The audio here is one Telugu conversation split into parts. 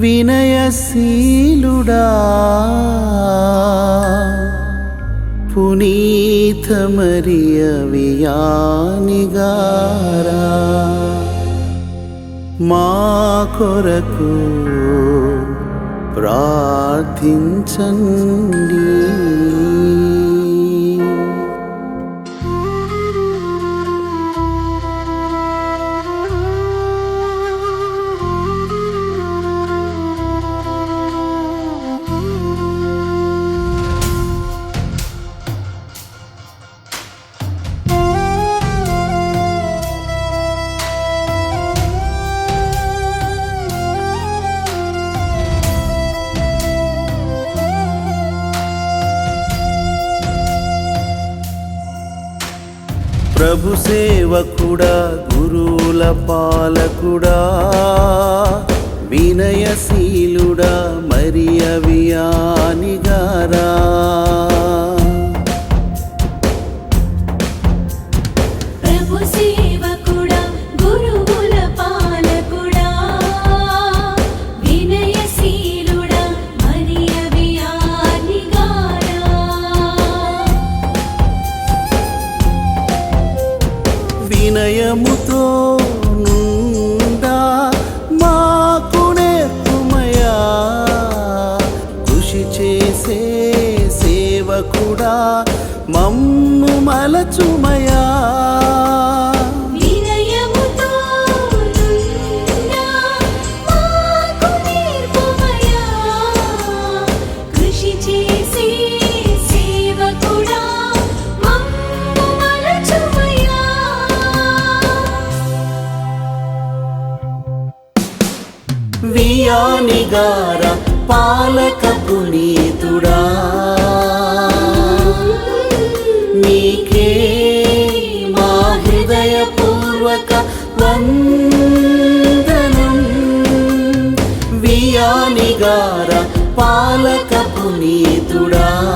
వినయశీలుడా. పునీత మరియ వియానిగారా మా కొరకు ప్రార్థించండి. ప్రభు సేవకుడా గురువుల పాలకుడా వినయశీలుడా మరియ వియానిగారా. ప్రభు వినయముతో నుండా మాకు నేర్పుమయా. కృషి చేసే సేవకుడా మమ్ము మలచుమయా. వియానిగార పాలక పునీతుడా. నీకే మా హృదయపూర్వక వందనం. వియానిగార పాలక పునీతుడా.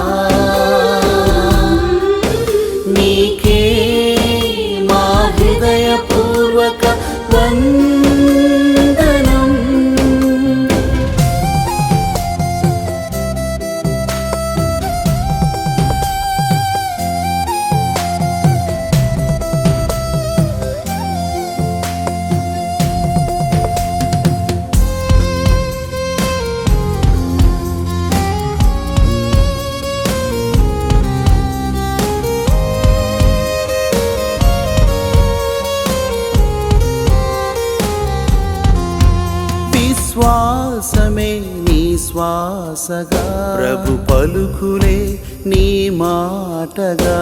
శ్వాసగా ప్రభు పలుకులే నీ మాటగా.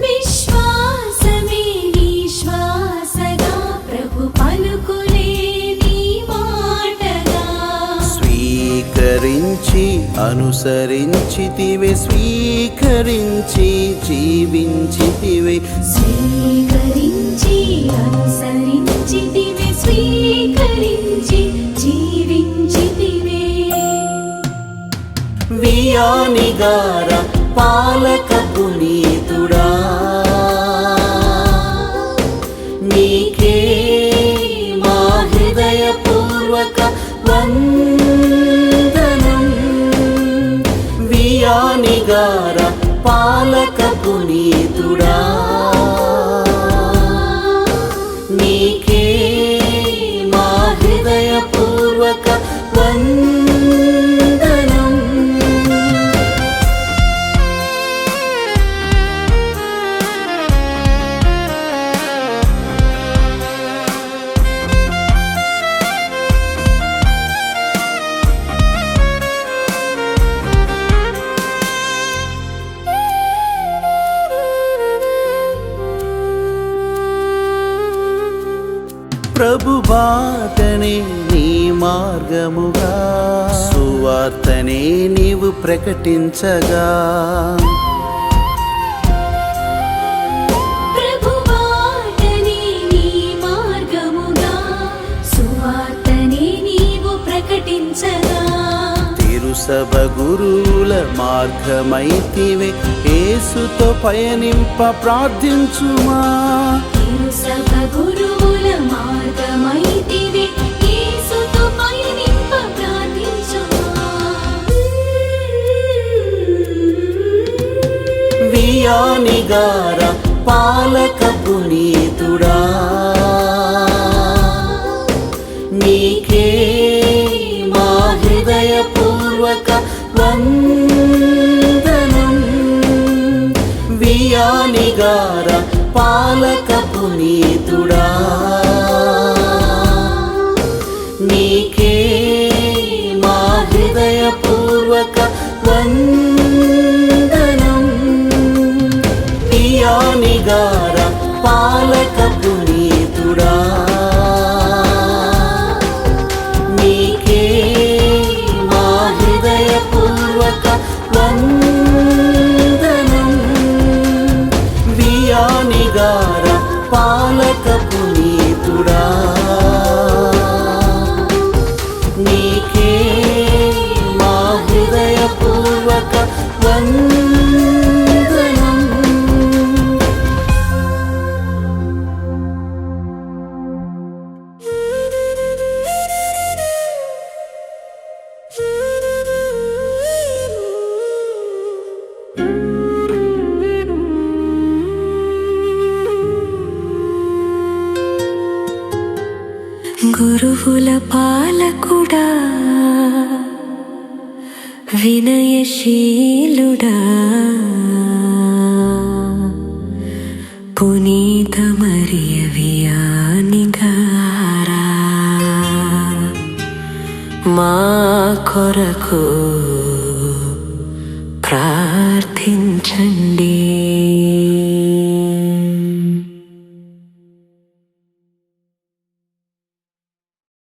విశ్వాసమే నీ శ్వాసగా. ప్రభు పలుకులే నీ మాటగా. స్వీకరించి అనుసరించితివే స్వీకరించి జీవించితివే. స్వీకరించి అనుసరించితివే. వియానిగార పాలక ప్రభు బాటనే నీ మార్గముగా. సువార్తనే నీవు ప్రకటించగా. తిరుసభ గురువుల మార్గమైతివే. ఏసుతో పయనింప ప్రార్థించుమా. తిరుసభ గురువుల వియానిగార పాలక పునీతుడా? నీకే మా హృదయపూర్వక వందనం. వియానిగార పాలక పునీతుడా? వందనం కుల పాలకుడా వినయశీలుడా. పునీత మరియ మా కొరకు ప్రార్థించండి.